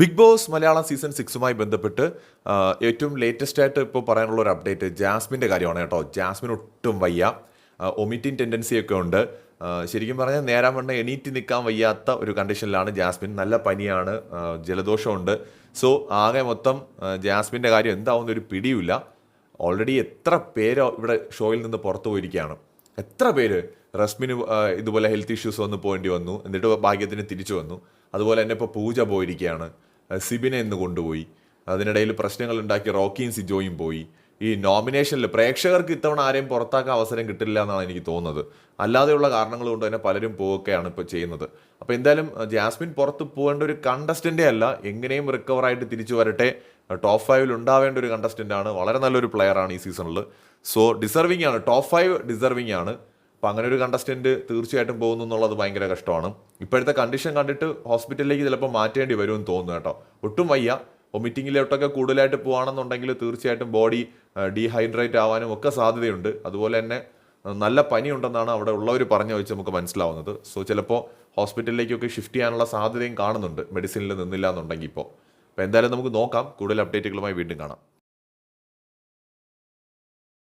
Big Boss Malayalam season സിക്സുമായി ബന്ധപ്പെട്ട് ഏറ്റവും ലേറ്റസ്റ്റ് ആയിട്ട് ഇപ്പോൾ പറയാനുള്ള ഒരു അപ്ഡേറ്റ് ജാസ്മിന്റെ കാര്യമാണ് കേട്ടോ. ജാസ്മിൻ ഒട്ടും വയ്യ. ഒമിറ്റിംഗ് ടെൻഡൻസിയൊക്കെ ഉണ്ട്. ശരിക്കും പറഞ്ഞാൽ നേരാൻ വണ്ണം എണീറ്റ് നിൽക്കാൻ വയ്യാത്ത ഒരു കണ്ടീഷനിലാണ് ജാസ്മിൻ. നല്ല പനിയാണ് ജലദോഷമുണ്ട്. സോ ആകെ മൊത്തം ജാസ്മിന്റെ കാര്യം എന്താവുന്ന ഒരു പിടിയുമില്ല. ഓൾറെഡി എത്ര പേര് ഇവിടെ ഷോയിൽ നിന്ന് പുറത്തു പോയിരിക്കുകയാണ്. എത്ര പേര് റസ്മിന് ഇതുപോലെ ഹെൽത്ത് ഇഷ്യൂസ് വന്ന് പോകേണ്ടി വന്നു എന്നിട്ട് ഭാഗ്യത്തിന് തിരിച്ചു വന്നു. അതുപോലെ തന്നെ ഇപ്പോൾ പൂജ പോയിരിക്കുകയാണ്. സിബിനെ ഇന്ന് കൊണ്ടുപോയി. അതിനിടയിൽ പ്രശ്നങ്ങൾ ഉണ്ടാക്കി റോക്കിയും സിജോയും പോയി. ഈ നോമിനേഷനിൽ പ്രേക്ഷകർക്ക് ഇത്തവണ ആരെയും പുറത്താക്കാൻ അവസരം കിട്ടില്ല എന്നാണ് എനിക്ക് തോന്നുന്നത്. അല്ലാതെയുള്ള കാരണങ്ങൾ കൊണ്ട് തന്നെ പലരും പോവുകയാണ് ഇപ്പോൾ ചെയ്യുന്നത്. അപ്പോൾ എന്തായാലും ജാസ്മിൻ പുറത്ത് പോകേണ്ട ഒരു കണ്ടസ്റ്റന്റേ അല്ല എങ്ങനെയും റിക്കവറായിട്ട് തിരിച്ചു വരട്ടെ. ടോപ്പ് ഫൈവിൽ ഉണ്ടാവേണ്ട ഒരു കണ്ടസ്റ്റന്റ് ആണ്. വളരെ നല്ലൊരു പ്ലെയർ ആണ് ഈ സീസണിൽ സോ ഡിസർവിംഗ് ആണ്. ടോപ്പ് ഫൈവ് ഡിസർവിംഗ് ആണ്. അപ്പം അങ്ങനെ ഒരു കണ്ടസ്റ്റന്റ് തീർച്ചയായിട്ടും പോകുന്നു എന്നുള്ളത് ഭയങ്കര കഷ്ടമാണ്. ഇപ്പോഴത്തെ കണ്ടീഷൻ കണ്ടിട്ട് ഹോസ്പിറ്റലിലേക്ക് ചിലപ്പോൾ മാറ്റേണ്ടി വരുമെന്ന് തോന്നുന്നു കേട്ടോ. ഒട്ടും വയ്യ. വൊമിറ്റിങ്ങിലോട്ടൊക്കെ കൂടുതലായിട്ട് പോകുകയാണെന്നുണ്ടെങ്കിൽ തീർച്ചയായിട്ടും ബോഡി ഡീഹൈഡ്രേറ്റ് ആവാനും ഒക്കെ സാധ്യതയുണ്ട്. അതുപോലെ തന്നെ നല്ല പനിയുണ്ടെന്നാണ് അവിടെ ഉള്ളവർ പറഞ്ഞു വെച്ച് നമുക്ക് മനസ്സിലാവുന്നത്. സോ ചിലപ്പോൾ ഹോസ്പിറ്റലിലേക്കൊക്കെ ഷിഫ്റ്റ് ചെയ്യാനുള്ള സാധ്യതയും കാണുന്നുണ്ട്. മെഡിസിനിൽ നിന്നില്ല എന്നുണ്ടെങ്കിൽ ഇപ്പോൾ അപ്പോൾ എന്തായാലും നമുക്ക് നോക്കാം. കൂടുതൽ അപ്ഡേറ്റുകളുമായി വീണ്ടും കാണാം.